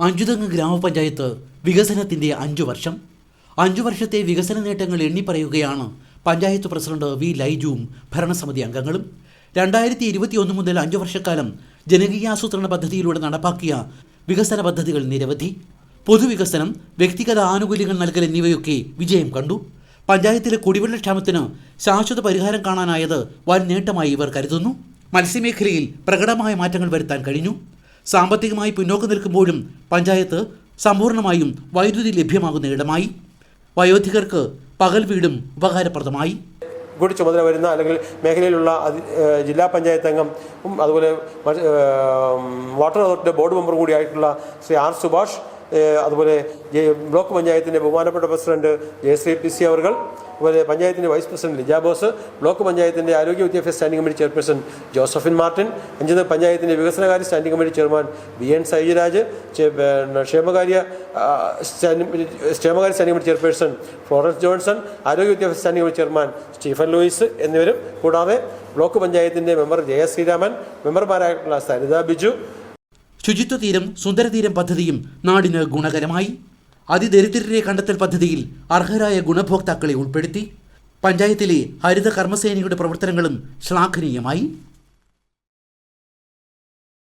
അഞ്ചുതങ്ങ് ഗ്രാമപഞ്ചായത്ത് വികസനത്തിന്റെ അഞ്ചു വർഷം. അഞ്ചു വർഷത്തെ വികസന നേട്ടങ്ങൾ എണ്ണിപ്പറയുകയാണ് പഞ്ചായത്ത് പ്രസിഡന്റ് വി ലൈജുവും ഭരണസമിതി അംഗങ്ങളും. രണ്ടായിരത്തി ഇരുപത്തിയൊന്ന് മുതൽ അഞ്ചു വർഷക്കാലം ജനകീയാസൂത്രണ പദ്ധതിയിലൂടെ നടപ്പാക്കിയ വികസന പദ്ധതികൾ നിരവധി. പൊതുവികസനം വ്യക്തിഗത ആനുകൂല്യങ്ങൾ നൽകൽ എന്നിവയൊക്കെ വിജയം കണ്ടു. പഞ്ചായത്തിലെ കുടിവെള്ളക്ഷാമത്തിന് ശാശ്വത പരിഹാരം കാണാനായത് വൻ നേട്ടമായി ഇവർ കരുതുന്നു. മത്സ്യമേഖലയിൽ പ്രകടമായ മാറ്റങ്ങൾ വരുത്താൻ കഴിഞ്ഞു. സാമ്പത്തികമായി പിന്നോക്കം നിൽക്കുമ്പോഴും പഞ്ചായത്ത് സമ്പൂർണമായും വൈദ്യുതി ലഭ്യമാകുന്ന ഇടമായി. വയോധികർക്ക് പകൽ വീടും ഉപകാരപ്രദമായി. കൂടി ചുമതല വരുന്ന അല്ലെങ്കിൽ മേഖലയിലുള്ള ജില്ലാ പഞ്ചായത്ത് അംഗം അതുപോലെ വാട്ടർ അതോറിറ്റിയുടെ ബോർഡ് മെമ്പർ കൂടിയായിട്ടുള്ള ശ്രീ ആർ സുഭാഷ് അതുപോലെ ബ്ലോക്ക് പഞ്ചായത്തിന്റെ ബഹുമാനപ്പെട്ട പ്രസിഡന്റ് ജയശ്രീ പി സി അവർ അതുപോലെ പഞ്ചായത്തിന്റെ vice president Lija Bose block പഞ്ചായത്തിന്റെ ആരോഗ്യ വിദ്യാഭ്യാസ standing committee chairperson Josephine Martin അഞ്ചത് പഞ്ചായത്തിന്റെ വികസനകാര്യ standing committee chairman B N Saijaraj ക്ഷേമകാര്യ സ്റ്റാൻഡിംഗ് ക്ഷേമകാര്യ standing committee chairperson Florence Johnson ആരോഗ്യ വിദ്യാഭ്യാസ standing committee chairman Stephen Louis എന്നിവരും കൂടാതെ ബ്ലോക്ക് പഞ്ചായത്തിന്റെ മെമ്പർ ജയ ശ്രീരാമൻ മെമ്പർമാരായിട്ടുള്ള സരിത ബിജു ശുചിത്വ തീരം സുന്ദരതീരം പദ്ധതിയും നാടിന് ഗുണകരമായി. അതിദരിദ്രരെ കണ്ടെത്തൽ പദ്ധതിയിൽ അർഹരായ ഗുണഭോക്താക്കളെ ഉൾപ്പെടുത്തി. പഞ്ചായത്തിലെ ഹരിത കർമ്മസേനയുടെ പ്രവർത്തനങ്ങളും ശ്ലാഘനീയമായി.